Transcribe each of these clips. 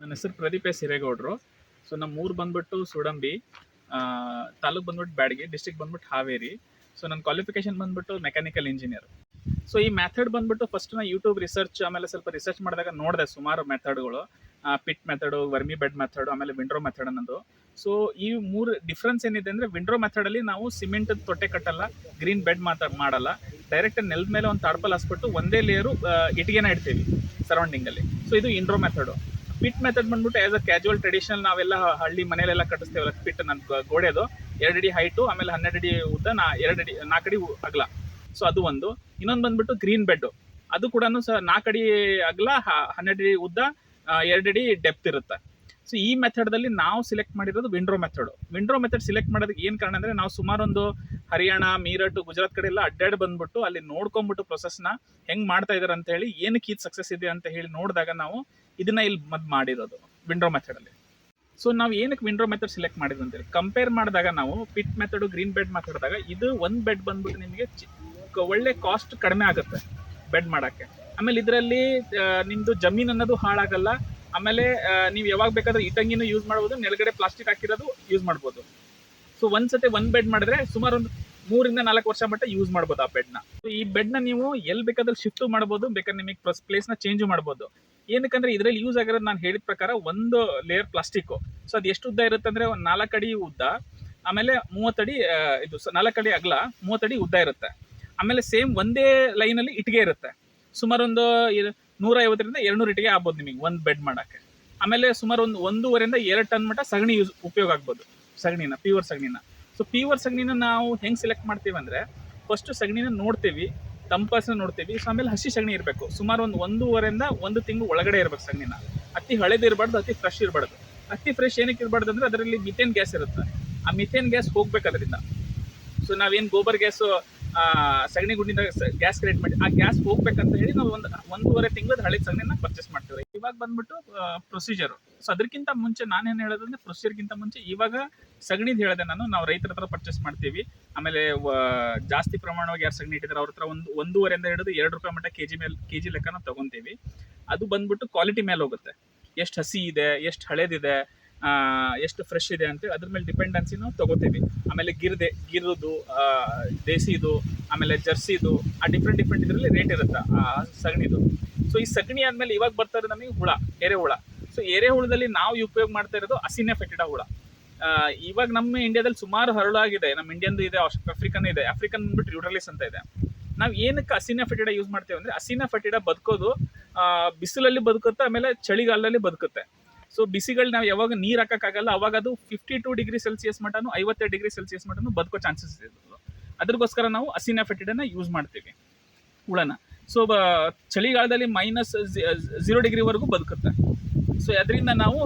ನನ್ನ ಹೆಸರು Pradeep S ಹಿರೇಗೌಡರು. So ನಮ್ಮ ಊರು ಬಂದ್ಬಿಟ್ಟು ಸುಡಂಬಿ. ತಾಲೂಕ್ ಬಂದ್ಬಿಟ್ಟು ಬ್ಯಾಡಗಿ ಡಿಸ್ಟಿಕ್ ಬಂದ್ಬಿಟ್ಟು ಹಾವೇರಿ. ಸೊ ನನ್ನ ಕ್ವಾಲಿಫಿಕೇಶನ್ ಬಂದ್ಬಿಟ್ಟು ಮೆಕ್ಯಾನಿಕಲ್ ಇಂಜಿನಿಯರ್ ಸೊ ಈ ಮೆಥಡ್ ಬಂದ್ಬಿಟ್ಟು ಫಸ್ಟ್ ನಾ ಯೂಟ್ಯೂಬ್ ರಿಸರ್ಚ್ ಆಮೇಲೆ ಸ್ವಲ್ಪ ರಿಸರ್ಚ್ ಮಾಡಿದಾಗ ನೋಡಿದೆ ಸುಮಾರು ಮೆಥಡ್ಗಳು pit method vermi bed method ಆಮೇಲೆ ವಿಂಡ್ರೋ ಮೆಥಡ್ ಅನ್ನೋದು. ಸೊ ಈ ಮೂರು ಡಿಫ್ರೆನ್ಸ್ ಏನಿದೆ ಅಂದರೆ ವಿಂಡ್ರೋ ಮೆಥಡಲ್ಲಿ ನಾವು ಸಿಮೆಂಟ್ ತೊಟ್ಟೆ ಕಟ್ಟಲ್ಲ ಗ್ರೀನ್ ಬೆಡ್ ಮಾತಾ, ಮಾಡಲ್ಲ. ಡೈರೆಕ್ಟ್ ನೆಲದ ಮೇಲೆ ಒಂದು ತಾಡ್ಪಲ್ ಹಾಸ್ಬಿಟ್ಟು ಒಂದೇ ಲೇಯರು ಇಟ್ಟಿಗೆನ ಇಡ್ತೀವಿ ಸರೌಂಡಿಂಗಲ್ಲಿ ಸೊ ಇದು ಇಂಡ್ರೋ ಮೆಥಡು ಪಿಟ್ ಮೆಥಡ್ ಬಂದ್ಬಿಟ್ಟು ಆಸ್ ಅ ಕ್ಯಾಜುವಲ್ ಟ್ರೆಡಿಷನಲ್ ನಾವೆಲ್ಲ ಹಳ್ಳಿ ಮನೆಯಲ್ಲೆಲ್ಲ ಕಟ್ಟಿಸ್ತೇವಲ್ಲ ಪಿಟ್ ನನ್ನ ಗೋಡೆದು. ಎರಡು ಅಡಿ ಹೈಟು ಆಮೇಲೆ ಹನ್ನೆರಡು ಅಡಿ ಉದ್ದ, ನಾ ಎರಡು ಅಡಿ, ನಾಲ್ಕು ಅಡಿ ಅಗಲ. ಸೊ ಅದು ಒಂದು. ಇನ್ನೊಂದು ಬಂದ್ಬಿಟ್ಟು ಗ್ರೀನ್ ಬೆಡ್ ಅದು ಕೂಡ ಸಹ ನಾಲ್ಕು ಅಡಿ ಅಗಲ ಹನ್ನೆರಡು ಅಡಿ ಉದ್ದ ಎರಡು ಅಡಿ ಡೆಪ್ತ್ ಇರುತ್ತೆ. ಸೊ ಈ ಮೆಥಡ್ದಲ್ಲಿ ನಾವು ಸಿಲೆಕ್ಟ್ ಮಾಡಿರೋದು windrow method windrow method select ಮಾಡೋದಕ್ಕೆ ಏನು ಕಾರಣ ಅಂದರೆ, ನಾವು ಸುಮಾರೊಂದು ಹರಿಯಾಣ ಮೀರಟ್ ಗುಜರಾತ್ ಕಡೆ ಎಲ್ಲ ಅಡ್ಡಾಡಿ ಬಂದ್ಬಿಟ್ಟು ಅಲ್ಲಿ ನೋಡ್ಕೊಂಡ್ಬಿಟ್ಟು ಪ್ರೊಸೆಸ್ನ ಹೆಂಗೆ ಮಾಡ್ತಾ ಇದಾರೆ ಅಂತ ಹೇಳಿ, ಏನಕ್ಕೆ ಇದು ಸಕ್ಸಸ್ ಇದೆ ಅಂತ ಹೇಳಿ ನೋಡಿದಾಗ ನಾವು ಇದನ್ನ ಇಲ್ಲಿ ಮದ್ ಮಾಡಿರೋದು ವಿಂಡ್ರೋ ಮೆಥಡಲ್ಲಿ ಸೊ ನಾವು ಏನಕ್ಕೆ ವಿಂಡ್ರೋ ಮೆಥಡ್ ಸೆಲೆಕ್ಟ್ ಮಾಡಿದ್ವಿ ಅಂತೇಳಿ ಕಂಪೇರ್ ಮಾಡಿದಾಗ ನಾವು ಪಿಟ್ ಮೆಥಡು ಗ್ರೀನ್ ಬೆಡ್ ಮಾತಾಡಿದಾಗ ಇದು ಒಂದು ಬೆಡ್ ಬಂದ್ಬಿಟ್ಟು ನಿಮಗೆ ಒಳ್ಳೆ ಕಾಸ್ಟ್ ಕಡಿಮೆ ಆಗುತ್ತೆ ಬೆಡ್ ಮಾಡೋಕ್ಕೆ. ಆಮೇಲೆ ಇದರಲ್ಲಿ ನಿಮ್ಮದು ಜಮೀನು ಅನ್ನೋದು ಹಾಳಾಗಲ್ಲ, ಆಮೇಲೆ ನೀವು ಯಾವಾಗ ಬೇಕಾದ್ರೆ ಇಟಂಗಿನೂ ಯೂಸ್ ಮಾಡ್ಬೋದು, ನೆಲಗಡೆ ಪ್ಲಾಸ್ಟಿಕ್ ಹಾಕಿರೋದು ಯೂಸ್ ಮಾಡ್ಬೋದು. ಸೊ ಒಂದ್ಸತಿ ಒಂದ್ ಬೆಡ್ ಮಾಡಿದ್ರೆ ಸುಮಾರು ಒಂದು ಮೂರಿಂದ ನಾಲ್ಕು ವರ್ಷ ಮಟ್ಟ ಯೂಸ್ ಮಾಡ್ಬೋದು ಆ ಬೆಡ್ನ ಈ ಬೆಡ್ನ ನೀವು ಎಲ್ಲಿ ಬೇಕಾದ್ರೆ ಶಿಫ್ಟ್ ಮಾಡ್ಬೋದು, ಬೇಕಾದ್ರೆ ನಿಮಗೆ ಪ್ಲೇಸ್ನ ಚೇಂಜ್ ಮಾಡ್ಬೋದು. ಏನಕ್ಕಂದ್ರೆ ಇದರಲ್ಲಿ ಯೂಸ್ ಆಗಿರೋದು ನಾನು ಹೇಳಿದ ಪ್ರಕಾರ ಒಂದು ಲೇಯರ್ ಪ್ಲಾಸ್ಟಿಕ್ಕು ಸೊ ಅದು ಎಷ್ಟು ಉದ್ದ ಇರುತ್ತೆ ಅಂದ್ರೆ ಒಂದು ನಾಲ್ಕು ಅಡಿ ಉದ್ದ, ಆಮೇಲೆ ಮೂವತ್ತಡಿ ಇದು ನಾಲ್ಕಡಿ ಅಗಲ ಮೂವತ್ತಡಿ ಉದ್ದ ಇರುತ್ತೆ. ಆಮೇಲೆ ಸೇಮ್ ಒಂದೇ ಲೈನಲ್ಲಿ ಇಟ್ಟಿಗೆ ಇರುತ್ತೆ. ಸುಮಾರು ಒಂದು ಇರ್- ನೂರ ಐವತ್ತರಿಂದ ಎರಡ್ನೂರು ಇಟ್ಟಿಗೆ ಆಗ್ಬೋದು ನಿಮಗೆ ಒಂದು ಬೆಡ್ ಮಾಡಕ್ಕೆ. ಆಮೇಲೆ ಸುಮಾರು ಒಂದು ಒಂದೂವರೆಯಿಂದ ಎರಡು ಟನ್ ಮಟ್ಟ ಸಗಣಿ ಯೂಸ್ ಉಪಯೋಗ ಆಗ್ಬೋದು. ಸಗಣಿನ ಪ್ಯೂರ್ ಸಗಣಿನ. ಸೊ ಪ್ಯೂರ್ ಸಗಣಿನ ನಾವು ಹೆಂಗೆ ಸೆಲೆಕ್ಟ್ ಮಾಡ್ತೀವಿ ಅಂದ್ರೆ ಫಸ್ಟ್ ಸಗಣಿನ ನೋಡ್ತೀವಿ. ತಂಪಾಸನ ನೋಡ್ತೀವಿ. ಸೊ, ಆಮೇಲೆ ಹಸಿ ಸಗಣಿ ಇರಬೇಕು. ಸುಮಾರು ಒಂದು ಒಂದೂವರೆಯಿಂದ ಒಂದು ತಿಂಗಳು ಒಳಗಡೆ ಇರಬೇಕು ಸಗಣಿನ. ಅತಿ ಹಳೇದು ಇರಬಾರ್ದು, ಅತಿ ಫ್ರೆಶ್ ಇರಬಾರ್ದು. ಅತಿ ಫ್ರೆಶ್ ಏನಕ್ಕೆ ಇರಬಾರ್ದು ಅಂದರೆ ಅದರಲ್ಲಿ ಮಿಥೇನ್ ಗ್ಯಾಸ್ ಇರುತ್ತೆ. ಆ ಮಿಥೇನ್ ಗ್ಯಾಸ್ ಹೋಗ್ಬೇಕು ಅದರಿಂದ. ಸೊ, ನಾವೇನು ಗೋಬರ್ ಗ್ಯಾಸು ಸಗಣಿ ಗುಂಡಿಂದ ಗ್ಯಾಸ್ ಕ್ರಿಯೇಟ್ ಮಾಡಿ, ಆ ಗ್ಯಾಸ್ ಹೋಗ್ಬೇಕಂತ ಹೇಳಿ ನಾವು ಒಂದು, ಒಂದೂವರೆ ತಿಂಗಳದ ಹಳೆ ಸಗಣಿನ ಪರ್ಚೇಸ್ ಮಾಡ್ತೀವಿ ಇವಾಗ ಬಂದ್ಬಿಟ್ಟು ಪ್ರೊಸೀಜರ್ ಸೊ ಅದಕ್ಕಿಂತ ಮುಂಚೆ ನಾನೇನು ಹೇಳೋದಂದ್ರೆ ಪ್ರೊಸೀಜರ್ಗಿಂತ ಮುಂಚೆ ಇವಾಗ ಸಗಣಿದು ಹೇಳಿದೆ ನಾನು, ನಾವು ರೈತರ ಹತ್ರ ಪರ್ಚೇಸ್ ಮಾಡ್ತೀವಿ. ಆಮೇಲೆ ಜಾಸ್ತಿ ಪ್ರಮಾಣವಾಗಿ ಯಾರು ಸಗಣಿ ಇಟ್ಟಿದ್ದಾರೆ ಅವ್ರ ಹತ್ರ ಒಂದು, ಒಂದೂವರೆಯಿಂದ ಹಿಡಿದು ಎರಡು ರೂಪಾಯಿ ಮಟ್ಟ ಕೆ ಜಿ ಮೇಲೆ ಕೆ ಜಿ ಲೆಕ್ಕ ನಾವು ತಗೊಂತೀವಿ. ಅದು ಬಂದ್ಬಿಟ್ಟು ಕ್ವಾಲಿಟಿ ಮೇಲೆ ಹೋಗುತ್ತೆ. ಎಷ್ಟು ಹಸಿ ಇದೆ, ಎಷ್ಟು ಹಳೇದಿದೆ ಎಷ್ಟು ಫ್ರೆಶ್ ಇದೆ ಅಂತೇಳಿ ಅದ್ರ ಮೇಲೆ ಡಿಪೆಂಡೆನ್ಸಿನೂ ತಗೋತೀವಿ. ಆಮೇಲೆ ಗಿರ್ದೆ, ಗಿರ್ದು ದೇಸಿದು, ಆಮೇಲೆ ಜರ್ಸಿದು, ಆ ಡಿಫ್ರೆಂಟ್ ಡಿಫ್ರೆಂಟ್ ಇದರಲ್ಲಿ ರೇಟ್ ಇರುತ್ತೆ, ಆ, ಸಗಣಿದು. ಸೊ ಈ ಸಗಣಿ ಆದ್ಮೇಲೆ ಇವಾಗ ಬರ್ತಾ ಇರೋದು ನಮಗೆ ಹುಳ ಎರೆಹುಳ ಸೊ ಎರೆಹುಳದಲ್ಲಿ ನಾವು ಉಪಯೋಗ ಮಾಡ್ತಾ ಇರೋದು ಅಸಿನೆ ಹುಳ. ಇವಾಗ ನಮ್ಮ ಇಂಡಿಯಾದಲ್ಲಿ ಸುಮಾರು ಹರಳಾಗಿದೆ ನಮ್ಮ ಇಂಡಿಯನ್ದು ಇದೆ ಆಫ್ರಿಕನ್ ಇದೆ. ಆಫ್ರಿಕನ್ ಬಂದ್ಬಿಟ್ಟು ಯೂಟ್ರಲಿಸ್ ಅಂತ ಇದೆ. ನಾವು ಏನಕ್ಕೆ ಅಸಿನ ಫೆಟಿಡ ಯೂಸ್ ಮಾಡ್ತೇವೆ ಅಂದ್ರೆ ಅಸಿನ ಫೆಟಿಡ ಬದುಕೋದು ಬಿಸಿಲಲ್ಲಿ ಬದುಕುತ್ತೆ, ಆಮೇಲೆ ಚಳಿಗಾಲದಲ್ಲಿ ಬದುಕುತ್ತೆ. ಸೊ ಬಿಸಿಗಳು ನಾವು ಯಾವಾಗ ನೀರು ಹಾಕಕ್ಕಾಗಲ್ಲ, ಅವಾಗ ಅದು ಫಿಫ್ಟಿ ಟು ಡಿಗ್ರಿ ಸೆಲ್ಸಿಯಸ್ ಮಟನು ಐವತ್ತೆರಡು ಡಿಗ್ರಿ ಸೆಲ್ಸಿಯಸ್ ಮಟನು ಬದುಕೋ ಚಾನ್ಸಸ್ ಇದೆ. ಅದಕ್ಕೋಸ್ಕರ ನಾವು ಅಸಿನ ಯೂಸ್ ಮಾಡ್ತೀವಿ. ಹುಳನ. ಸೊ ಚಳಿಗಾಲದಲ್ಲಿ ಮೈನಸ್ ಝೀರೋ ಡಿಗ್ರಿವರೆಗೂ ಬದುಕುತ್ತೆ. ಸೊ ಅದರಿಂದ ನಾವು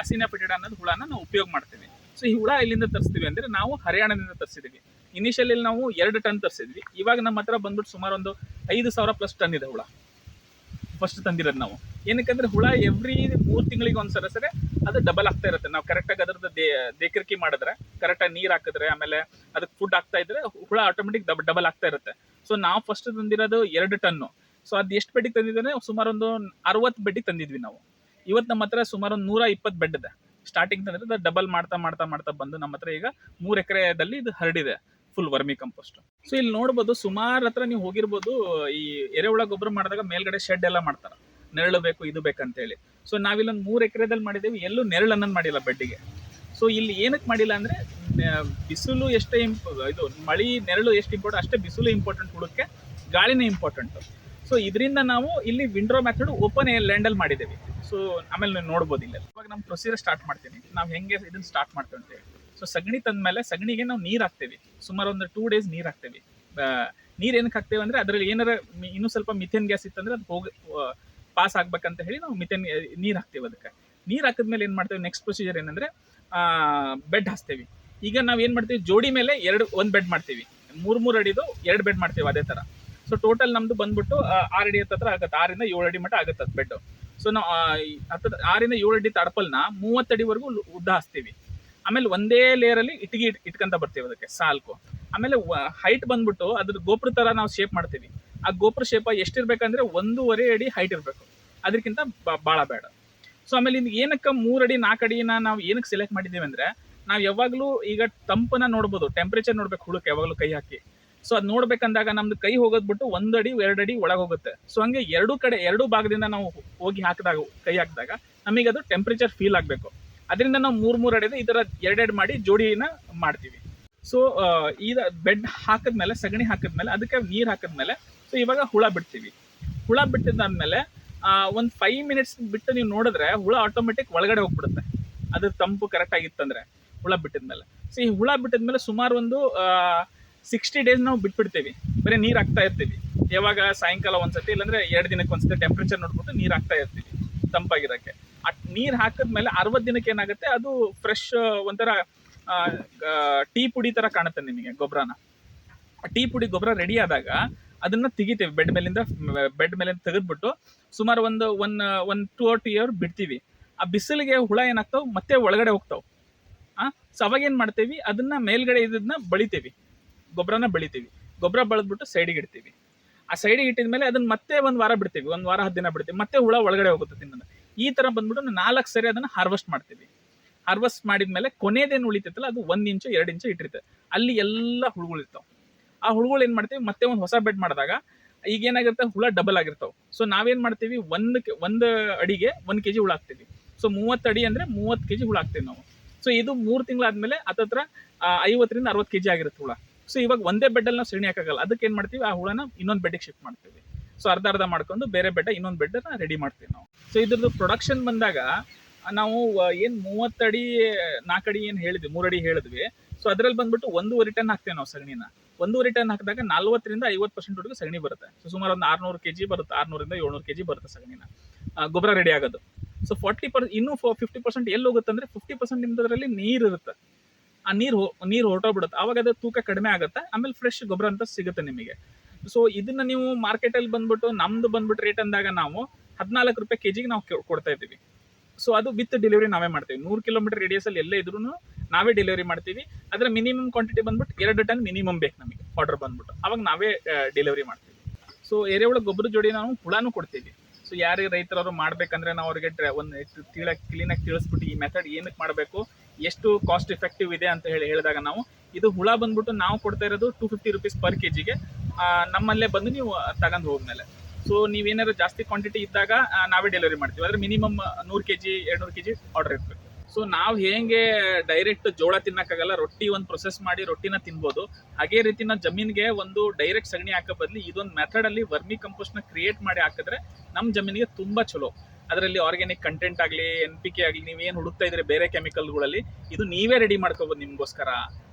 ಹಸಿನ ಫೆಟಿಡ ಅನ್ನೋದು ಹುಳನ ನಾವು ಉಪಯೋಗ ಮಾಡ್ತೀವಿ. ಸೊ ಈ ಹುಳ ಎಲ್ಲಿಂದ ತರಿಸ್ತೀವಿ ಅಂದ್ರೆ ನಾವು ಹರಿಯಾಣದಿಂದ ತರಿಸಿದೀವಿ. ಇನಿಷಿಯಲಿ ನಾವು ಎರಡು ಟನ್ ತರಿಸಿದ್ವಿ. ಇವಾಗ ನಮ್ಮ ಹತ್ರ ಬಂದ್ಬಿಟ್ಟು ಸುಮಾರು ಒಂದು ಐದು ಸಾವಿರ ಪ್ಲಸ್ ಟನ್ ಇದೆ ಹುಳ. ಫಸ್ಟ್ ತಂದಿರೋದು ನಾವು. ಏನಕ್ಕಂದ್ರೆ ಹುಳ ಎವ್ರಿ ಮೂರು ತಿಂಗಳಿಗೆ ಒಂದ್ಸಲ ಸರಿ ಅದು ಡಬಲ್ ಆಗ್ತಾ ಇರುತ್ತೆ. ನಾವು ಕರೆಕ್ಟಾಗಿ ಅದ್ರದ್ದು ದೇ, ದೇಕರಿಕೆ ಮಾಡಿದ್ರೆ ಕರೆಕ್ಟಾಗಿ ನೀರು ಹಾಕಿದ್ರೆ, ಆಮೇಲೆ ಅದಕ್ಕೆ ಫುಡ್ ಆಗ್ತಾ ಇದ್ರೆ ಹುಳ ಆಟೋಮೆಟಿಕ್ ಡಬ್ ಡಬಲ್ ಆಗ್ತಾ ಇರುತ್ತೆ. ಸೊ ನಾವು ಫಸ್ಟ್ ತಂದಿರೋದು ಎರಡು ಟನ್ನು. ಸೊ ಅದು ಎಷ್ಟು ಬೆಡ್ಡಿಗೆ ತಂದಿದ್ದೇನೆ? ಸುಮಾರು ಒಂದು ಅರವತ್ತು ಬೆಡ್ಡಿಗೆ ತಂದಿದ್ವಿ ನಾವು. ಇವತ್ತು ನಮ್ಮ ಹತ್ರ ಸುಮಾರು ಒಂದು ನೂರ ಇಪ್ಪತ್ತು ಬೆಡ್ ಇದೆ. ಸ್ಟಾರ್ಟಿಂಗ್ ತಂದ್ರೆ ಡಬಲ್ ಮಾಡ್ತಾ ಮಾಡ್ತಾ ಮಾಡ್ತಾ ಬಂದು ನಮ್ಮ ಹತ್ರ ಈಗ ಮೂರು ಎಕರೆದಲ್ಲಿ ಇದು ಹರಡಿದೆ ಫುಲ್ ವರ್ಮಿ ಕಂಪೋಸ್ಟ್ ಸೊ ಇಲ್ಲಿ ನೋಡ್ಬೋದು ಸುಮಾರು ಹತ್ರ ನೀವು ಹೋಗಿರ್ಬೋದು, ಈ ಎರೆಹುಳ ಗೊಬ್ಬರ ಮಾಡಿದಾಗ ಮೇಲ್ಗಡೆ ಶೆಡ್ ಎಲ್ಲ ಮಾಡ್ತಾರೆ. ನೆರಳು ಬೇಕು ಇದು ಬೇಕಂತೇಳಿ. ಸೊ ನಾವಿಲ್ಲೊಂದು ಮೂರು ಎಕರೆದಲ್ಲಿ ಮಾಡಿದ್ದೇವೆ ಎಲ್ಲೂ ನೆರಳು ಅನ್ನೋದು ಮಾಡಿಲ್ಲ ಬೆಡ್ಡಿಗೆ. ಸೊ ಇಲ್ಲಿ ಏನಕ್ಕೆ ಮಾಡಿಲ್ಲ ಅಂದ್ರೆ ಬಿಸಿಲು ಎಷ್ಟೇ ಇಂಪ್ ಇದು ಮಳಿ, ನೆರಳು ಎಷ್ಟು ಇಂಪಾರ್ಟೆಂಟ್ ಅಷ್ಟೇ ಬಿಸಿಲು ಇಂಪಾರ್ಟೆಂಟ್ ಹುಡುಕ್ಕೆ ಗಾಳಿನೇ ಇಂಪಾರ್ಟೆಂಟ್ ಸೊ ಇದರಿಂದ ನಾವು ಇಲ್ಲಿ ವಿಂಡ್ರೋ ಮೆಥಡ್ ಓಪನ್ ಲ್ಯಾಂಡಲ್ಲಿ ಮಾಡಿದ್ದೇವೆ ಸೊ ಆಮೇಲೆ ನೀವು ನೋಡ್ಬೋದು ಇಲ್ಲ ಇವಾಗ ನಮ್ಮ ಪ್ರೊಸೀಜರ್ ಸ್ಟಾರ್ಟ್ ಮಾಡ್ತೀನಿ. ನಾವು ಹೆಂಗೆ ಇದನ್ನು ಸ್ಟಾರ್ಟ್ ಮಾಡ್ತೇವೆ ಅಂತೇಳಿ ಸೊ ಸಗಣಿ ತಂದ್ಮೇಲೆ ಸಗಣಿಗೆ ನಾವು ನೀರು ಹಾಕ್ತೇವೆ. ಸುಮಾರು ಒಂದು ಟೂ ಡೇಸ್ ನೀರು ಹಾಕ್ತೇವೆ. ನೀರು ಏನಕ್ಕೆ ಹಾಕ್ತೇವೆ ಅಂದ್ರೆ, ಅದರಲ್ಲಿ ಏನಾರ ಇನ್ನೂ ಸ್ವಲ್ಪ ಮಿಥೇನ್ ಗ್ಯಾಸ್ ಇತ್ತಂದ್ರೆ ಅದು ಹೋಗಿ ಪಾಸ್ ಆಗ್ಬೇಕಂತ ಹೇಳಿ ನಾವು ಮಿಥೇನ್ ನೀರು ಹಾಕ್ತೇವೆ ಅದಕ್ಕೆ. ನೀರು ಹಾಕಿದ್ಮೇಲೆ ಏನು ಮಾಡ್ತೇವೆ ನೆಕ್ಸ್ಟ್ ಪ್ರೊಸೀಜರ್ ಏನಂದ್ರೆ ಬೆಡ್ ಹಾಸ್ತೇವೆ. ಈಗ ನಾವು ಏನು ಮಾಡ್ತೀವಿ, ಜೋಡಿ ಮೇಲೆ ಎರಡು, ಒಂದು ಬೆಡ್ ಮಾಡ್ತೀವಿ. ಮೂರು ಮೂರು ಅಡಿದು ಎರಡು ಬೆಡ್ ಮಾಡ್ತೀವಿ ಅದೇ ಥರ ಸೊ ಟೋಟಲ್ ನಮ್ದು ಬಂದ್ಬಿಟ್ಟು ಆರು ಅಡಿ ಹತ್ತತ್ರ ಆಗುತ್ತೆ. ಆರಿಂದ ಏಳು ಅಡಿ ಮಟ್ಟ ಆಗುತ್ತೆ ಅದು ಬೆಡ್ ಸೊ ನಾವು ಹತ್ತದ ಆರಿಂದ ಏಳು ಅಡಿ ತಡಪಲ್ನ ಮೂವತ್ತಡಿವರೆಗೂ ಉದ್ದ ಹಾಸ್ತೀವಿ. ಆಮೇಲೆ ಒಂದೇ ಲೇಯರಲ್ಲಿ ಇಟ್ಟಿಗೆ ಇಟ್ ಇಟ್ಕೊಂತ ಬರ್ತೀವಿ ಅದಕ್ಕೆ, ಸಾಲ್ಕು. ಆಮೇಲೆ ಹೈಟ್ ಬಂದ್ಬಿಟ್ಟು ಅದ್ರ ಗೋಪುರ ತರ ನಾವು ಶೇಪ್ ಮಾಡ್ತೀವಿ. ಆ ಗೋಪುರ ಶೇಪ ಎಷ್ಟಿರ್ಬೇಕಂದ್ರೆ ಒಂದೂವರೆ ಅಡಿ ಹೈಟ್ ಇರಬೇಕು. ಅದಕ್ಕಿಂತ ಭಾಳ ಬೇಡ. ಸೊ ಆಮೇಲೆ ಇದು ಏನಕ್ಕೆ ಮೂರಡಿ ನಾಲ್ಕು ಅಡಿನ ನಾವು ಏನಕ್ಕೆ ಸೆಲೆಕ್ಟ್ ಮಾಡಿದ್ದೀವಿ ಅಂದರೆ, ನಾವು ಯಾವಾಗಲೂ ಈಗ ತಂಪನ್ನ ನೋಡ್ಬೋದು ಟೆಂಪ್ರೇಚರ್ ನೋಡ್ಬೇಕು ಹುಳಕ್ಕೆ, ಯಾವಾಗಲೂ ಕೈ ಹಾಕಿ. ಸೊ ಅದು ನೋಡ್ಬೇಕಂದಾಗ ನಮ್ದು ಕೈ ಹೋಗೋದ್ಬಿಟ್ಟು ಬಿಟ್ಟು ಒಂದು ಅಡಿ ಎರಡು ಅಡಿ ಒಳಗೆ ಹೋಗುತ್ತೆ. ಸೊ ಹಂಗೆ ಎರಡು ಕಡೆ, ಎರಡು ಭಾಗದಿಂದ ನಾವು ಹೋಗಿ ಹಾಕಿದಾಗ, ಕೈ ಹಾಕಿದಾಗ ನಮಗೆ ಅದು ಟೆಂಪ್ರೇಚರ್ ಫೀಲ್ ಆಗಬೇಕು. ಅದರಿಂದ ನಾವು ಮೂರು ಮೂರು ಅಡಿದ ಈ ಥರ ಎರಡೆರಡು ಮಾಡಿ ಜೋಡಿನ ಮಾಡ್ತೀವಿ. ಸೊ ಈ ಬೆಡ್ ಹಾಕಿದ್ಮೇಲೆ, ಸಗಣಿ ಹಾಕಿದ್ಮೇಲೆ, ಅದಕ್ಕೆ ನೀರು ಹಾಕಿದ್ಮೇಲೆ ಸೊ ಇವಾಗ ಹುಳ ಬಿಡ್ತೀವಿ. ಹುಳ ಬಿಟ್ಟಿದ್ದಾದ್ಮೇಲೆ ಒಂದು ಫೈವ್ ಮಿನಿಟ್ಸ್ ಬಿಟ್ಟು ನೀವು ನೋಡಿದ್ರೆ ಹುಳ ಆಟೋಮೆಟಿಕ್ ಒಳಗಡೆ ಹೋಗ್ಬಿಡುತ್ತೆ. ಅದು ತಂಪು ಕರೆಕ್ಟ್ ಆಗಿತ್ತಂದ್ರೆ ಹುಳ ಬಿಟ್ಟಿದ್ಮೇಲೆ. ಸೊ ಈ ಹುಳ ಬಿಟ್ಟಿದ್ಮೇಲೆ ಸುಮಾರು ಒಂದು ಸಿಕ್ಸ್ಟಿ ಡೇಸ್ ನಾವು ಬಿಟ್ಬಿಡ್ತೀವಿ. ಬರೀ ನೀರು ಹಾಕ್ತಾ ಇರ್ತೀವಿ. ಯಾವಾಗ ಸಾಯಂಕಾಲ ಒಂದ್ಸತಿ, ಇಲ್ಲಾಂದ್ರೆ ಎರಡು ದಿನಕ್ಕೆ ಒಂದ್ಸತಿ ಟೆಂಪ್ರೇಚರ್ ನೋಡ್ಬಿಟ್ಟು ನೀರು ಹಾಕ್ತಾ ಇರ್ತೀವಿ ತಂಪಾಗಿರೋಕ್ಕೆ. ಆ ನೀರು ಹಾಕಿದ್ಮೇಲೆ ಅರವತ್ತು ದಿನಕ್ಕೆ ಏನಾಗುತ್ತೆ, ಅದು ಫ್ರೆಶ್ ಒಂಥರ ಟೀ ಪುಡಿ ಥರ ಕಾಣುತ್ತೆ ನಿಮಗೆ ಗೊಬ್ಬರನ ಟೀ ಪುಡಿ ಗೊಬ್ಬರ ರೆಡಿ ಆದಾಗ ಅದನ್ನ ತೆಗಿತೇವೆ. ಬೆಡ್ ಮೇಲಿಂದ ಬೆಡ್ ಮೇಲಿಂದ ತೆಗೆದ್ಬಿಟ್ಟು ಸುಮಾರು ಒಂದು one one two or two year ಬಿಡ್ತೀವಿ. ಆ ಬಿಸಿಲಿಗೆ ಹುಳ ಏನಾಗ್ತಾವ? ಮತ್ತೆ ಒಳಗಡೆ ಹೋಗ್ತಾವ್. ಆ? ಸೊ ಅವಾಗ ಏನ್ ಮಾಡ್ತೀವಿ? ಅದನ್ನ ಮೇಲ್ಗಡೆ ಇದನ್ನ ಬಳಿತೇವಿ. ಗೊಬ್ಬರನ ಬೆಳಿತೀವಿ. ಗೊಬ್ಬರ ಬಳದ್ಬಿಟ್ಟು ಸೈಡಿಗೆ ಇಡ್ತೀವಿ. ಆ ಸೈಡಿಗೆ ಇಟ್ಟಿದ್ಮೇಲೆ ಅದನ್ನ ಮತ್ತೆ ಒಂದು ವಾರ ಬಿಡ್ತೀವಿ. ಒಂದು ವಾರ, ಹತ್ತು ಬಿಡ್ತೀವಿ. ಮತ್ತೆ ಹುಳ ಒಳಗಡೆ ಹೋಗುತ್ತೆ ತಿನ್ನೋದು ಈ ತರ ಬಂದ್ಬಿಟ್ಟು ನಾಲ್ಕು ಸರಿ ಅದನ್ನ ಹಾರ್ವೆಸ್ಟ್ ಮಾಡ್ತೀವಿ. ಹಾರ್ವೆಸ್ಟ್ ಮಾಡಿದ್ಮೇಲೆ ಕೊನೆದೇನು ಉಳಿತೈತಲ್ಲ, ಅದು ಒಂದು ಇಂಚು, ಎರಡು ಇಂಚು ಇಟ್ಟಿರ್ತದೆ ಅಲ್ಲಿ ಎಲ್ಲ ಹುಳುಗಳಿರ್ತಾವ. ಆ ಹುಳುಗಳು ಏನ್ ಮಾಡ್ತೀವಿ? ಮತ್ತೆ ಒಂದು ಹೊಸ ಬೆಡ್ ಮಾಡಿದಾಗ ಈಗ ಏನಾಗಿರುತ್ತೆ? ಹುಳ ಡಬಲ್ ಆಗಿರ್ತಾವ. ಸೊ ನಾವೇನ್ ಮಾಡ್ತೀವಿ? ಒಂದು ಒಂದ್ ಅಡಿಗೆ ಒಂದ್ ಕೆಜಿ ಹುಳ ಹಾಕ್ತೀವಿ. ಸೊ ಮೂವತ್ತು ಅಡಿ ಅಂದ್ರೆ ಮೂವತ್ತು ಕೆಜಿ ಹುಳ ಹಾಕ್ತೀವಿ ನಾವು. ಸೊ ಇದು ಮೂರು ತಿಂಗಳಾದ್ಮೇಲೆ ಹತ್ತತ್ರ ಐವತ್ತರಿಂದ ಅರವತ್ತು ಕೆಜಿ ಆಗಿರುತ್ತೆ ಹುಳ. ಸೊ ಇವಾಗ ಒಂದೇ ಬೆಡ್ಡಲ್ಲಿ ನಾವು ಸೆಣಿ ಹಾಕಾಗಲ್ಲ ಅದಕ್ಕೆ ಏನು ಮಾಡ್ತೀವಿ? ಆ ಹುಳನ ಇನ್ನೊಂದು ಬೆಡ್ಗೆ ಶಿಫ್ಟ್ ಮಾಡ್ತೀವಿ. ಸೊ ಅರ್ಧ ಅರ್ಧ ಮಾಡ್ಕೊಂಡು ಬೇರೆ ಬೆಡ್, ಇನ್ನೊಂದು ಬೆಡ್ಡನ್ನ ರೆಡಿ ಮಾಡ್ತೀವಿ ನಾವು. ಸೊ ಇದ್ರದ್ದು ಪ್ರೊಡಕ್ಷನ್ ಬಂದಾಗ ನಾವು ಏನು ಮೂವತ್ತಡಿ ಅಡಿ ಏನು ಹೇಳಿದ್ವಿ ಮೂರಡಿ ಹೇಳಿದ್ವಿ. ಸೊ ಅದ್ರಲ್ಲಿ ಬಂದ್ಬಿಟ್ಟು ಒಂದೂವರೆ ಟನ್ ಹಾಕ್ತೇವೆ ನಾವು ಸಗಣಿನ. ಒಂದೂವರೆ ಟನ್ ಹಾಕಿದಾಗ ನಲ್ವತ್ತರಿಂದ ಐವತ್ತು ಪರ್ಸೆಂಟ್ ಹುಡುಗ ಸಗಣಿ ಬರುತ್ತೆ. ಸೊ ಸುಮಾರು ಒಂದು ಆರ್ನೂರು ಕೆಜಿ ಬರುತ್ತೆ, ಆರ್ನೂರಿಂದ ಏಳ್ನೂರು ಕೆಜಿ ಬರುತ್ತೆ ಸಗಣಿನ. ಗೊಬ್ಬರ ರೆಡಿ ಆಗೋದು. ಸೊ ಫಾರ್ಟಿ ಪರ್ ಇನ್ನೂ ಫಿಫ್ಟಿ ಪರ್ಸೆಂಟ್ ಎಲ್ಲಿ ಹೋಗುತ್ತೆ ಅಂದರೆ ಫಿಫ್ಟಿ ಪರ್ಸೆಂಟ್ ನಿಮ್ಮದರಲ್ಲಿ ನೀರು ಇರುತ್ತೆ. ಆ ನೀರು ನೀರು ಹೊರಟೋಗ್ಬಿಡುತ್ತೆ. ಆವಾಗ ಅದು ತೂಕ ಕಡಿಮೆ ಆಗುತ್ತೆ, ಆಮೇಲೆ ಫ್ರೆಶ್ ಗೊಬ್ಬರ ಅಂತ ಸಿಗುತ್ತೆ ನಿಮಗೆ. ಸೊ ಇದನ್ನ ನೀವು ಮಾರ್ಕೆಟಲ್ಲಿ ಬಂದ್ಬಿಟ್ಟು, ನಮ್ದು ಬಂದ್ಬಿಟ್ಟು ರೇಟ್ ಅಂದಾಗ ನಾವು ಹದಿನಾಲ್ಕು ರೂಪಾಯಿ ಕೆ ಜಿಗೆ ನಾವು ಕೊ- ಕೊಡ್ತಾ ಇದ್ದೀವಿ. ಸೊ ಅದು ವಿತ್ ಡೆಲಿವರಿ ನಾವೇ ಮಾಡ್ತೀವಿ. ನೂರು ಕಿಲೋಮೀಟರ್ ರೇಡಿಯಸ್ ಅಲ್ಲಿ ಎಲ್ಲೇ ಇದ್ರೂ ನಾವೇ ಡೆಲಿವರಿ ಮಾಡ್ತೀವಿ. ಅದರ ಮಿನಿಮಮ್ ಕ್ವಾಂಟಿಟಿ ಬಂದ್ಬಿಟ್ಟು ಎರಡು ಟನ್ ಮಿನಿಮಮ್ ಬೇಕು ನಮಗೆ ಆರ್ಡರ್ ಬಂದ್ಬಿಟ್ಟು. ಅವಾಗ ನಾವೇ ಡೆಲಿವರಿ ಮಾಡ್ತೀವಿ. ಸೊ ಎರೆಹುಳ ಗೊಬ್ಬರ ಜೋಡಿ ನಾವು ಹುಳಾನು ಕೊಡ್ತೀವಿ. ಸೊ ಯಾರೇ ರೈತರವರು ಮಾಡ್ಬೇಕಂದ್ರೆ ನಾವು ಅವ್ರಿಗೆ ಒಂದು ತಿಳ ಕ್ಲೀನಾಗಿ ತಿಳಿಸ್ಬಿಟ್ಟು ಈ ಮೆಥಡ್ ಏನಕ್ಕೆ ಮಾಡಬೇಕು, ಎಷ್ಟು ಕಾಸ್ಟ್ ಎಫೆಕ್ಟಿವ್ ಇದೆ ಅಂತ ಹೇಳಿ ಹೇಳಿದಾಗ ನಾವು ಇದು ಹುಳ ಬಂದ್ಬಿಟ್ಟು ನಾವು ಕೊಡ್ತಾ ಇರೋದು two fifty rupees per K ಜಿಗೆ ನಮ್ಮಲ್ಲೇ ಬಂದು ನೀವು ತಗೊಂಡು ಹೋದ್ಮೇಲೆ. ಸೊ ನೀವೇನಾದ್ರು ಜಾಸ್ತಿ ಕ್ವಾಂಟಿಟಿ ಇದ್ದಾಗ ನಾವೇ ಡೆಲಿವರಿ ಮಾಡ್ತೀವಿ. ಆದರೆ ಮಿನಿಮಮ್ ನೂರು ಕೆ ಜಿ ಎರಡುನೂರು ಕೆ ಜಿ ಆರ್ಡರ್ ಇರಬೇಕು ಸೊ ನಾವು ಹೇಗೆ ಡೈರೆಕ್ಟ್ ಜೋಳ ತಿನ್ನಕ್ಕಾಗಲ್ಲ, ರೊಟ್ಟಿ ಒಂದು ಪ್ರೊಸೆಸ್ ಮಾಡಿ ರೊಟ್ಟಿನ ತಿನ್ಬೋದು. ಹಾಗೆ ರೀತಿ ನಾವು ಜಮೀನಿಗೆ ಒಂದು ಡೈರೆಕ್ಟ್ ಸಗಣಿ ಹಾಕೋ ಬದಲು ಇದೊಂದು ಮೆಥಡ್ ಅಲ್ಲಿ ವರ್ಮಿ ಕಂಪೋಸ್ಟ್ನ ಕ್ರಿಯೇಟ್ ಮಾಡಿ ಹಾಕಿದ್ರೆ ನಮ್ಮ ಜಮೀನಿಗೆ ತುಂಬಾ ಚಲೋ. ಅದರಲ್ಲಿ ಆರ್ಗ್ಯಾನಿಕ್ ಕಂಟೆಂಟ್ ಆಗಲಿ ಎನ್ ಪಿ ಕೆ ಆಗಲಿ, ನೀವೇನು ಹುಡುಕ್ತಾ ಇದ್ರೆ ಬೇರೆ ಕೆಮಿಕಲ್ಗಳಲ್ಲಿ ಇದು ನೀವೇ ರೆಡಿ ಮಾಡ್ಕೋಬೋದು ನಿಮಗೋಸ್ಕರ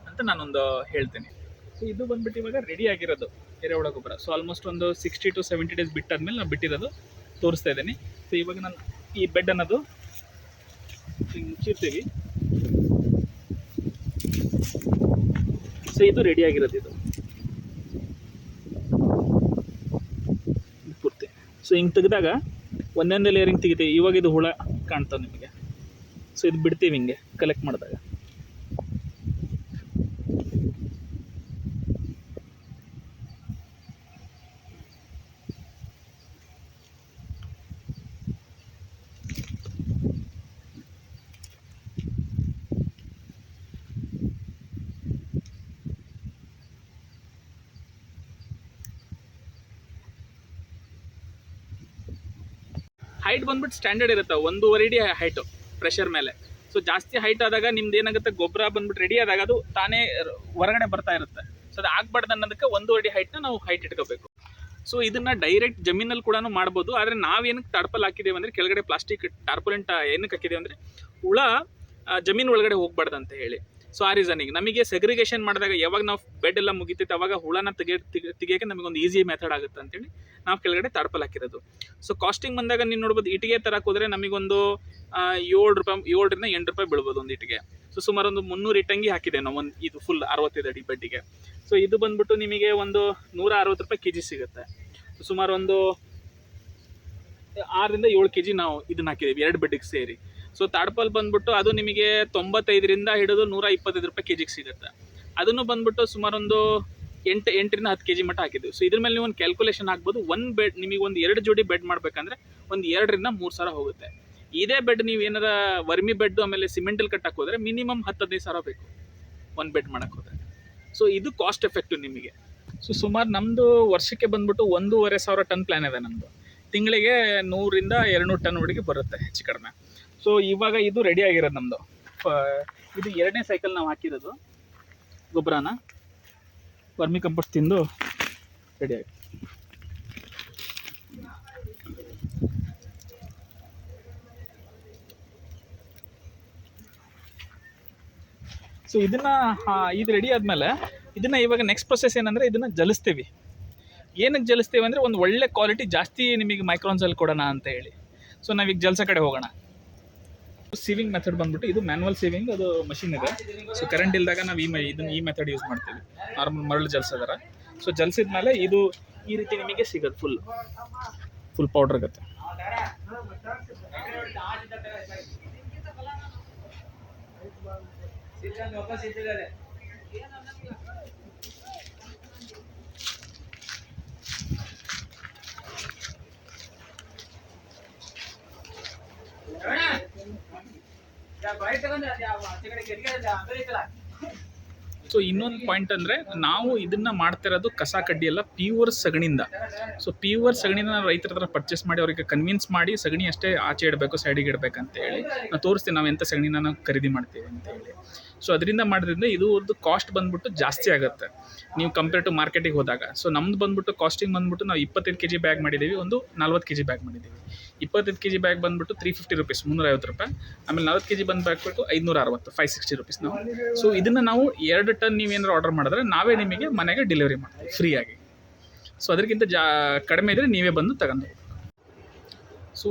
ಅಂತ ನಾನೊಂದು ಹೇಳ್ತೇನೆ. ಸೊ ಇದು ಬಂದ್ಬಿಟ್ಟು ಇವಾಗ ರೆಡಿ ಆಗಿರೋದು. ಎರೆಹುಳ ಗೊಬ್ಬರ. ಸೊ ಆಲ್ಮೋಸ್ಟ್ ಒಂದು ಸಿಕ್ಸ್ಟಿ ಟು ಸೆವೆಂಟಿ ಡೇಸ್ ಬಿಟ್ಟಾದ್ಮೇಲೆ ನಾನು ಬಿಟ್ಟಿರೋದು ತೋರಿಸ್ತಾ ಇದ್ದೀನಿ. ಸೊ ಇವಾಗ ನಾನು ಈ ಬೆಡ್ ಅನ್ನೋದು ಮುಚ್ಚಿರ್ತೀವಿ. ಸೊ ಇದು ರೆಡಿ ಆಗಿರೋದು ಇದು. ಪೂರ್ತಿ. ಸೊ ಹಿಂಗೆ ತೆಗೆದಾಗ ಒಂದೊಂದೇ ಹಿಂಗೆ ತೆಗಿತೀವಿ. ಇವಾಗ ಇದು ಹುಳ ಕಾಣ್ತಾವೆ ನಿಮಗೆ. ಸೊ ಇದು ಬಿಡ್ತೀವಿ ಹಿಂಗೆ ಕಲೆಕ್ಟ್ ಮಾಡಿದಾಗ. ಹೈಟ್ ಬಂದ್ಬಿಟ್ಟು ಸ್ಟ್ಯಾಂಡರ್ಡ್ ಇರುತ್ತೆ, ಒಂದೂವರೆ ಅಡಿ ಹೈಟು ಪ್ರೆಷರ್ ಮೇಲೆ. ಸೊ ಜಾಸ್ತಿ ಹೈಟ್ ಆದಾಗ ನಿಮ್ದು ಏನಾಗುತ್ತೆ, ಗೊಬ್ಬರ ಬಂದ್ಬಿಟ್ಟು ರೆಡಿ ಆದಾಗ ಅದು ತಾನೇ ಹೊರಗಡೆ ಬರ್ತಾ ಇರುತ್ತೆ. ಸೊ ಅದು ಆಗ್ಬಾರ್ದು ಅನ್ನೋದಕ್ಕೆ ಒಂದೂವರೆ ಅಡಿ ಹೈಟ್ನ ನಾವು ಹೈಟ್ ಇಟ್ಕೋಬೇಕು. ಸೊ ಇದನ್ನ ಡೈರೆಕ್ಟ್ ಜಮೀನಲ್ಲಿ ಕೂಡ ಮಾಡ್ಬೋದು. ಆದರೆ ನಾವೇನಕ್ಕೆ ಟಾರ್ಪಲ್ ಹಾಕಿದ್ದೇವೆ ಅಂದರೆ, ಕೆಳಗಡೆ ಪ್ಲಾಸ್ಟಿಕ್ ಟಾರ್ಪಲೆಂಟ್ ಏನಕ್ಕೆ ಹಾಕಿದ್ದೇವೆ ಅಂದರೆ, ಹುಳ ಜಮೀನು ಒಳಗಡೆ ಹೋಗ್ಬಾರ್ದು ಹೇಳಿ. ಸೊ ಆ ರೀಸನಿಗೆ ನಮಗೆ ಸೆಗ್ರಿಗೇಷನ್ ಮಾಡಿದಾಗ ಯಾವಾಗ ನಾವು ಬೆಡ್ ಎಲ್ಲ ಮುಗಿತೈತೆ ಅವಾಗ ಹುಳನ ತೆಗೆ, ತೆಗೆ- ತೆಗಿಯೋಕೆ ನಮಗೊಂದು ಈಸಿ ಮೆಥಡ್ ಆಗುತ್ತೆ ಅಂತೇಳಿ ನಾವು ಕೆಳಗಡೆ ತಾಡ್ಪಲ್ ಹಾಕಿರೋದು. ಸೊ ಕಾಸ್ಟಿಂಗ್ ಬಂದಾಗ ನೀವು ನೋಡ್ಬೋದು ಇಟಿಗೆ ತರಕ್ಕೆ ಹೋದರೆ ನಮಗೊಂದು ಏಳು ರೂಪಾಯಿ, ಏಳರಿಂದ ಎಂಟು ರೂಪಾಯಿ ಬೀಳ್ಬೋದು ಒಂದು ಇಟಿಗೆ ಸೊ ಸುಮಾರು ಒಂದು ಮುನ್ನೂರು ಇಟ್ಟಂಗಿ ಹಾಕಿದೆ ನಾವು ಒಂದು ಇದು ಫುಲ್ ಅರವತ್ತೈದು ಅಡಿ ಬೆಡ್ಡಿಗೆ ಸೊ ಇದು ಬಂದ್ಬಿಟ್ಟು ನಿಮಗೆ ಒಂದು ನೂರ ಅರವತ್ತು ರೂಪಾಯಿ ಕೆ ಜಿ ಸಿಗುತ್ತೆ ಸುಮಾರು ಒಂದು ಆರರಿಂದ ಏಳು ಕೆ ಜಿ ನಾವು ಇದನ್ನ ಹಾಕಿದ್ದೀವಿ ಎರಡು ಬೆಡ್ಡಿಗೆ ಸೇರಿ. ಸೊ ತಾಡ್ಪಲ್ ಬಂದ್ಬಿಟ್ಟು ಅದು ನಿಮಗೆ ತೊಂಬತ್ತೈದರಿಂದ ಹಿಡಿದು ನೂರ ಇಪ್ಪತ್ತೈದು ರೂಪಾಯಿ ಕೆ ಜಿಗೆ ಸಿಗುತ್ತೆ. ಅದನ್ನು ಬಂದ್ಬಿಟ್ಟು ಸುಮಾರೊಂದು ಎಂಟು, ಎಂಟರಿಂದ ಹತ್ತು ಕೆ ಜಿ ಮಟ್ಟ ಹಾಕಿದ್ದೀವಿ. ಸೊ ಇದ್ರ ಮೇಲೆ ನೀವು ಒಂದು ಕ್ಯಾಲ್ಕುಲೇಷನ್ ಆಗ್ಬೋದು ಒಂದು ಬೆಡ್ ನಿಮಗೆ ಒಂದು ಎರಡು ಜೋಡಿ ಬೆಡ್ ಮಾಡಬೇಕಂದ್ರೆ ಒಂದು ಎರಡರಿಂದ ಮೂರು ಸಾವಿರ ಹೋಗುತ್ತೆ. ಇದೇ ಬೆಡ್ ನೀವು ಏನಾರ ವರ್ಮಿ ಬೆಡ್ ಆಮೇಲೆ ಸಿಮೆಂಟಲ್ಲಿ ಕಟ್ಟಕ್ಕೆ ಹೋದರೆ ಮಿನಿಮಮ್ ಹತ್ತು, ಹದಿನೈದು ಸಾವಿರ ಬೇಕು. ಒಂದು ಬೆಡ್ ಮಾಡಕ್ಕೆ ಹೋದರೆ. ಸೊ ಇದು ಕಾಸ್ಟ್ ಎಫೆಕ್ಟಿವ್ ನಿಮಗೆ. ಸೊ ಸುಮಾರು ನಮ್ಮದು ವರ್ಷಕ್ಕೆ ಬಂದ್ಬಿಟ್ಟು ಒಂದೂವರೆ ಸಾವಿರ ಟನ್ ಪ್ಲ್ಯಾನ್ ಇದೆ ನಮ್ಮದು ತಿಂಗಳಿಗೆ ನೂರಿಂದ ಎರಡುನೂರು ಟನ್ ಒಳಗೆ ಬರುತ್ತೆ ಹೆಚ್ಚು ಕಡಿಮೆ. ಸೊ ಇವಾಗ ಇದು ರೆಡಿ ಆಗಿರೋದು ನಮ್ಮದು ಇದು ಎರಡನೇ ಸೈಕಲ್ ನಾವು ಹಾಕಿರೋದು. ಗೊಬ್ಬರನ. ವರ್ಮಿ ಕಂಪೋಸ್ಟ್ ತಿಂದು ರೆಡಿ ಆಗಿ ಸೊ ಇದನ್ನ ಇದು ರೆಡಿ ಆದಮೇಲೆ ಇದನ್ನ ಇವಾಗ ನೆಕ್ಸ್ಟ್ ಪ್ರೊಸೆಸ್ ಏನಂದ್ರೆ ಇದನ್ನ ಜಲಿಸ್ತೀವಿ. ಏನಕ್ಕೆ ಜಲಿಸ್ತೀವಿ ಅಂದ್ರೆ ಒಂದು ಒಳ್ಳೆ ಕ್ವಾಲಿಟಿ ಜಾಸ್ತಿ ನಿಮಗೆ ಮೈಕ್ರೋನ್ಸಲ್ಲಿ ಕೊಡೋಣ ಅಂತ ಹೇಳಿ. ಸೊ ನಾವೀಗ ಜಲ್ಸ ಕಡೆ ಹೋಗೋಣ. ಸೀವಿಂಗ್ ಮೆಥಡ್ ಬಂದ್ಬಿಟ್ಟು ಇದು ಮ್ಯಾನ್ಯಲ್ ಸೀವಿಂಗ್ ಅದು ಮಷಿನ್ ಇದೆ. ಸೊ ಕರೆಂಟ್ ಇಲ್ದಾಗ ನಾವು ಈ ಇದನ್ನ ಈ ಮೆಥಡ್ ಯೂಸ್ ಮಾಡ್ತೀವಿ. ನಾರ್ಮಲ್ ಮರಳು ಜಲ್ಸೋದರ. ಸೊ ಜಲ್ಸಿದ ಮೇಲೆ ಇದು ಈ ರೀತಿ ನಿಮಗೆ ಸಿಗುತ್ತೆ ಫುಲ್ ಫುಲ್ ಪೌಡರ್ ಆಗುತ್ತೆ ಸೊ ಇನ್ನೊಂದು ಪಾಯಿಂಟ್ ಅಂದರೆ ನಾವು ಇದನ್ನ ಮಾಡ್ತಿರೋದು ಕಸ ಕಡ್ಡಿ ಎಲ್ಲ ಪ್ಯೂರ್ ಸಗಣಿಯಿಂದ. ಸೊ ಪ್ಯೂರ್ ಸಗಣಿನ ರೈತರ ಹತ್ರ ಪರ್ಚೇಸ್ ಮಾಡಿ ಅವರಿಗೆ ಕನ್ವಿನ್ಸ್ ಮಾಡಿ ಸಗಣಿ ಅಷ್ಟೇ ಆಚೆ ಇಡಬೇಕು ಸೈಡಿಗೆ ಇಡಬೇಕಂತ ಹೇಳಿ ನಾವು ತೋರಿಸ್ತೀವಿ ನಾವು ಎಂಥ ಸಗಣಿನ ನಾವು ಖರೀದಿ ಮಾಡ್ತೀವಿ ಅಂತ ಹೇಳಿ. ಸೊ ಅದರಿಂದ ಮಾಡೋದ್ರಿಂದ ಇದು ಒಂದು ಕಾಸ್ಟ್ ಬಂದ್ಬಿಟ್ಟು ಜಾಸ್ತಿ ಆಗುತ್ತೆ. ನೀವು ಕಂಪೇರ್ ಟು ಮಾರ್ಕೆಟಿಗೆ ಹೋದಾಗ. ಸೊ ನಮ್ದು ಬಂದ್ಬಿಟ್ಟು ಕಾಸ್ಟಿಂಗ್ ಬಂದ್ಬಿಟ್ಟು ನಾವು ಇಪ್ಪತ್ತೈದು ಕೆ ಜಿ ಬ್ಯಾಗ್ ಮಾಡಿದ್ದೀವಿ ಒಂದು ನಲ್ವತ್ತು ಕೆ ಜಿ ಬ್ಯಾಗ್ ಮಾಡಿದ್ದೀವಿ ಇಪ್ಪತ್ತೈದು ಕೆ ಜಿ ಬ್ಯಾಗ್ ಬಂದ್ಬಿಟ್ಟು ತ್ರೀ ಫಿಫ್ಟಿ ರುಪೀಸ್ ಮುನ್ನೂರೈವತ್ತು ರೂಪಾಯಿ. ಆಮೇಲೆ ನಲ್ವತ್ತು ಕೆ ಜಿ ಬಂದು ಬ್ಯಾಗ್ಬಿಟ್ಟು ಐದುನೂರ ಅರವತ್ತು ಫೈವ್ ಸಿಕ್ಸ್ಟಿ ರುಪೀಸ್ ನಾವು. ಸೊ ಇದನ್ನು ನಾವು ಎರಡು ಟನ್ ನೀವೇನಾದ್ರು ಆರ್ಡರ್ ಮಾಡಿದ್ರೆ ನಾವೇ ನಿಮಗೆ ಮನೆಗೆ ಡೆಲಿವರಿ ಮಾಡ್ತೀವಿ ಫ್ರೀಯಾಗಿ ಸೊ ಅದಕ್ಕಿಂತ ಜಾ, ಕಡಿಮೆ ಇದ್ದರೆ ನೀವೇ ಬಂದು ತಗೊಂಡು ಸೊ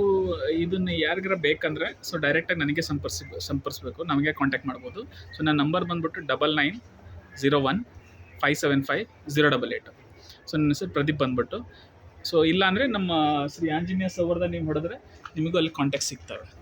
ಇದನ್ನು ಯಾರಿಗಾರ ಬೇಕಂದರೆ ಸೊ ಡೈರೆಕ್ಟಾಗಿ ನನಗೆ ಸಂಪರ್ಸ, ಸಂಪರ್ಸ್ಬೇಕು, ನಮಗೆ ಕಾಂಟ್ಯಾಕ್ಟ್ ಮಾಡ್ಬೋದು. ಸೊ ನನ್ನ ನಂಬರ್ ಬಂದ್ಬಿಟ್ಟು double nine zero one five seven five zero double eight so ನನ್ನ ಹೆಸರು ಪ್ರದೀಪ್ ಬಂದ್ಬಿಟ್ಟು ಸೊ ಇಲ್ಲಾಂದರೆ ನಮ್ಮ ಶ್ರೀ ಆಂಜನೇಯ ಸೌವರ್ದ ನೀವು ಹೊಡೆದ್ರೆ ನಿಮಗೂ ಅಲ್ಲಿ ಕಾಂಟ್ಯಾಕ್ಟ್ ಸಿಗ್ತವೆ.